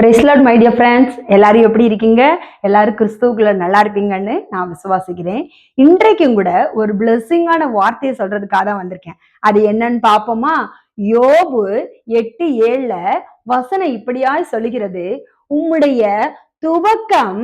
பிரைஸ்லாட் my dear friends எல்லாரும் எப்படி இருக்கீங்க? எல்லாரும் கிறிஸ்துவுக்குள்ள நல்லா இருப்பீங்கன்னு நான் விசுவாசிக்கிறேன். இன்றைக்கும் கூட ஒரு பிளெஸ்ஸிங்கான வார்த்தையை சொல்றதுக்காக தான் வந்திருக்கேன். அது என்னன்னு பார்ப்போமா? யோபு எட்டு ஏழுல வசனம் இப்படியாய் சொல்லுகிறது. உம்முடைய துவக்கம்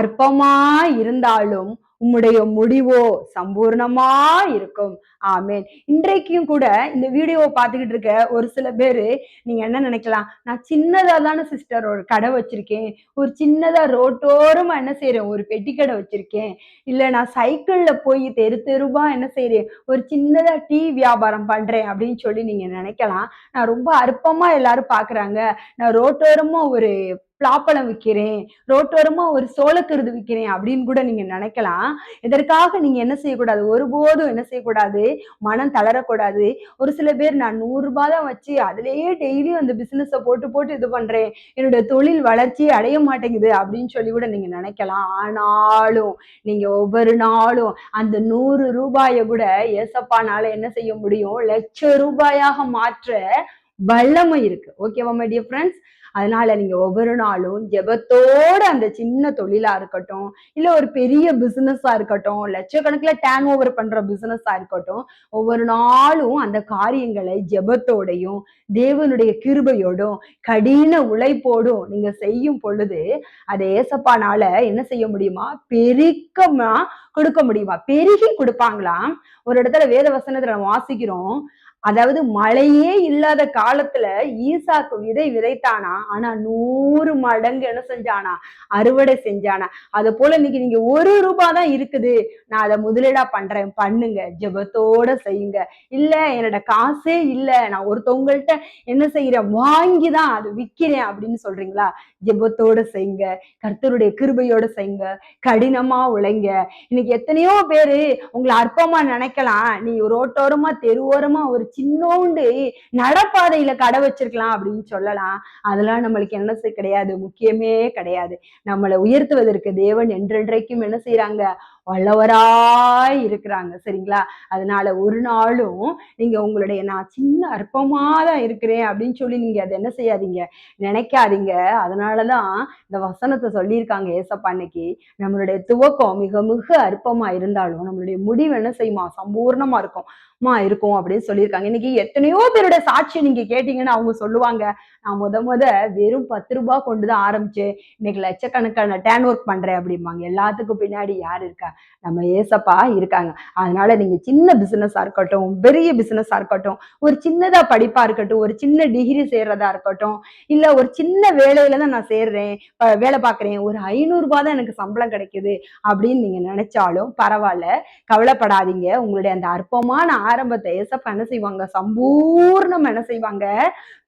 அற்பமா இருந்தாலும் உம்முடைய முடிவோ சம்பூர்ணமா இருக்கும். ஆமேன். இன்றைக்கும் கூட இந்த வீடியோவை பார்த்துக்கிட்டு இருக்க ஒரு சில பேரு நீங்க என்ன நினைக்கலாம்? நான் சின்னதா தானே சிஸ்டர் ஒரு கடை வச்சிருக்கேன். ஒரு சின்னதா ரோட்டோரமா என்ன செய்யறேன் ஒரு பெட்டி கடை வச்சிருக்கேன். இல்ல நான் சைக்கிள்ல போய் தெரு தெருவா என்ன செய்யறேன் ஒரு சின்னதா டீ வியாபாரம் பண்றேன் அப்படின்னு சொல்லி நீங்க நினைக்கலாம். நான் ரொம்ப அற்பமா எல்லாரும் பாக்குறாங்க நான் ரோட்டோரமா ஒரு பலாப்பழம் விற்கிறேன் ரோட்டோரமா ஒரு சோளக்கருது விற்கிறேன் அப்படின்னு கூட நீங்க நினைக்கலாம். இதற்காக நீங்க என்ன செய்யக்கூடாது? ஒருபோதும் என்ன செய்யக்கூடாது? மனம் தளரக்கூடாது. ஒரு சில பேர் நான் நூறு ரூபாய் தான் வச்சு அதுலயே டெய்லியும் அந்த பிசினஸை போட்டு போட்டு இது பண்றேன். என்னுடைய தொழில் வளர்ச்சி அடைய மாட்டேங்குது அப்படின்னு சொல்லி கூட நீங்க நினைக்கலாம். ஆனாலும் நீங்க ஒவ்வொரு நாளும் அந்த நூறு ரூபாயை கூட ஏசப்பானால என்ன செய்ய முடியும்? லட்ச ரூபாயாக மாற்ற வல்லமை இருக்கு. ஓகேவா மை டியர் ஃப்ரெண்ட்ஸ் அதனால நீங்க ஒவ்வொரு நாளும் ஜெபத்தோட அந்த சின்ன தொழிலா இருக்கட்டும் இல்ல ஒரு பெரிய பிசினஸா இருக்கட்டும் லட்சக்கணக்கில் டேன் ஓவர் பண்ற பிசினஸா இருக்கட்டும் ஒவ்வொரு நாளும் அந்த காரியங்களை ஜெபத்தோடையும் தேவனுடைய கிருபையோடும் கடின உழைப்போடும் நீங்க செய்யும் பொழுது அதை ஏசப்பானால என்ன செய்ய முடியுமா? பெருக்கமா கொடுக்க முடியுமா? பெருகி கொடுப்பாங்களாம். ஒரு இடத்துல வேத வசனத்துல நம்ம வாசிக்கிறோம் அதாவது மழையே இல்லாத காலத்துல ஈசாக்கு விதை விதைத்தானா? ஆனா நூறு மடங்கு என்ன செஞ்சானா? அறுவடை செஞ்சானா? அது போல இன்னைக்கு நீங்க ஒரு ரூபாய் தான் இருக்குது. நான் அதை முதலீடா பண்றேன். பண்ணுங்க. ஜெபத்தோட செய்யுங்க. இல்ல என்னோட காசே இல்ல. நான் ஒருத்தவங்கள்ட்ட என்ன செய்யறேன் வாங்கிதான் அது விக்கிறேன் அப்படின்னு சொல்றீங்களா? ஜெபத்தோட செய்யுங்க. கர்த்தருடைய கிருபையோட செய்யுங்க. கடினமா உழைங்க. இன்னைக்கு எத்தனையோ பேரு உங்களை அற்பமா நினைக்கலாம். நீ ரோட்டோரமா தெருவோரமா ஒரு சின்னோண்டு நடப்பாதையில கடை வச்சிருக்கலாம் அப்படின்னு சொல்லலாம். அதெல்லாம் நம்மளுக்கு என்ன செய்ய கிடையாது. முக்கியமே கிடையாது. நம்மளை உயர்த்துவதற்கு தேவன் என்றென்றைக்கும் என்ன செய்யறாங்க வல்லவராய் இருக்கிறாங்க. சரிங்களா? அதனால ஒரு நாளும் நீங்க உங்களுடைய நான் சின்ன அற்பமா தான் இருக்கிறேன் அப்படின்னு சொல்லி நீங்க அதை என்ன செய்யாதீங்க? நினைக்காதீங்க. அதனாலதான் இந்த வசனத்தை சொல்லியிருக்காங்க ஏசப்பா அன்னைக்கு. நம்மளுடைய துவக்கம் மிக மிக அற்பமா இருந்தாலும் நம்மளுடைய முடிவு என்ன செய்யுமா? சம்பூர்ணமா இருக்கும்மா இருக்கும் அப்படின்னு சொல்லியிருக்காங்க. இன்னைக்கு எத்தனையோ பேரோட சாட்சி நீங்க கேட்டீங்கன்னா அவங்க சொல்லுவாங்க. நான் முத முத வெறும் பத்து ரூபாய் கொண்டுதான் ஆரம்பிச்சேன். இன்னைக்கு லட்சக்கணக்கான டேன் ஒர்க் பண்றேன் அப்படிம்பாங்க. எல்லாத்துக்கும் பின்னாடி யார் இருக்கா? நம்ம ஏசப்பா இருக்காங்க. அதனால நீங்க சின்ன பிசினஸா இருக்கட்டும் பெரிய பிசினஸா இருக்கட்டும் ஒரு சின்னதா படிப்பா இருக்கட்டும் ஒரு சின்ன டிகிரி சேர்றதா இருக்கட்டும் இல்ல ஒரு சின்ன வேலையில தான் நான் சேர்றேன் வேலை பார்க்குறேன் ஒரு ஐநூறு ரூபாய் தான் எனக்கு சம்பளம் கிடைக்குது அப்படின்னு நீங்க நினைச்சாலும் பரவாயில்ல. கவலைப்படாதீங்க. உங்களுடைய அந்த அற்பமான ஆரம்பத்தை ஏசப்பா என்ன செய்வாங்க சம்பூர்ணம் என்ன செய்வாங்க?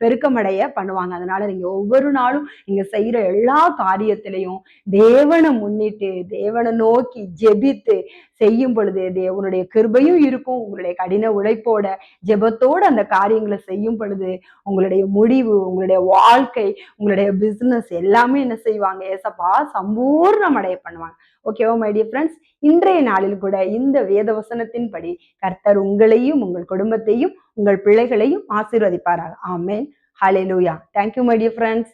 பெருக்கமடைய பண்ணுவாங்க. அதனால நீங்க ஒவ்வொரு நாளும் நீங்க செய்யற எல்லா காரியத்திலையும் தேவனை முன்னிட்டு தேவனை நோக்கி ஜெபித்து செய்யும் பொழுது தேவனுடைய கிருபையும் இருக்கும். உங்களுடைய கடின உழைப்போட ஜெபத்தோட அந்த காரியங்களை செய்யும் பொழுது உங்களுடைய முடிவு உங்களுடைய வாழ்க்கை உங்களுடைய பிசினஸ் எல்லாமே என்ன செய்வாங்க? ஏசப்பா சம்பூர்ணம் அடைய பண்ணுவாங்க. ஓகேவா மை டியர் ஃப்ரெண்ட்ஸ் இன்றைய நாளில் கூட இந்த வேத வசனத்தின்படி கர்த்தர் உங்களையும் உங்கள் குடும்பத்தையும் உங்கள் பிள்ளைகளையும் ஆசீர்வதிப்பாராக ஆமேன் ஹலே லூயா தேங்க்யூ மை டியர் ஃப்ரெண்ட்ஸ்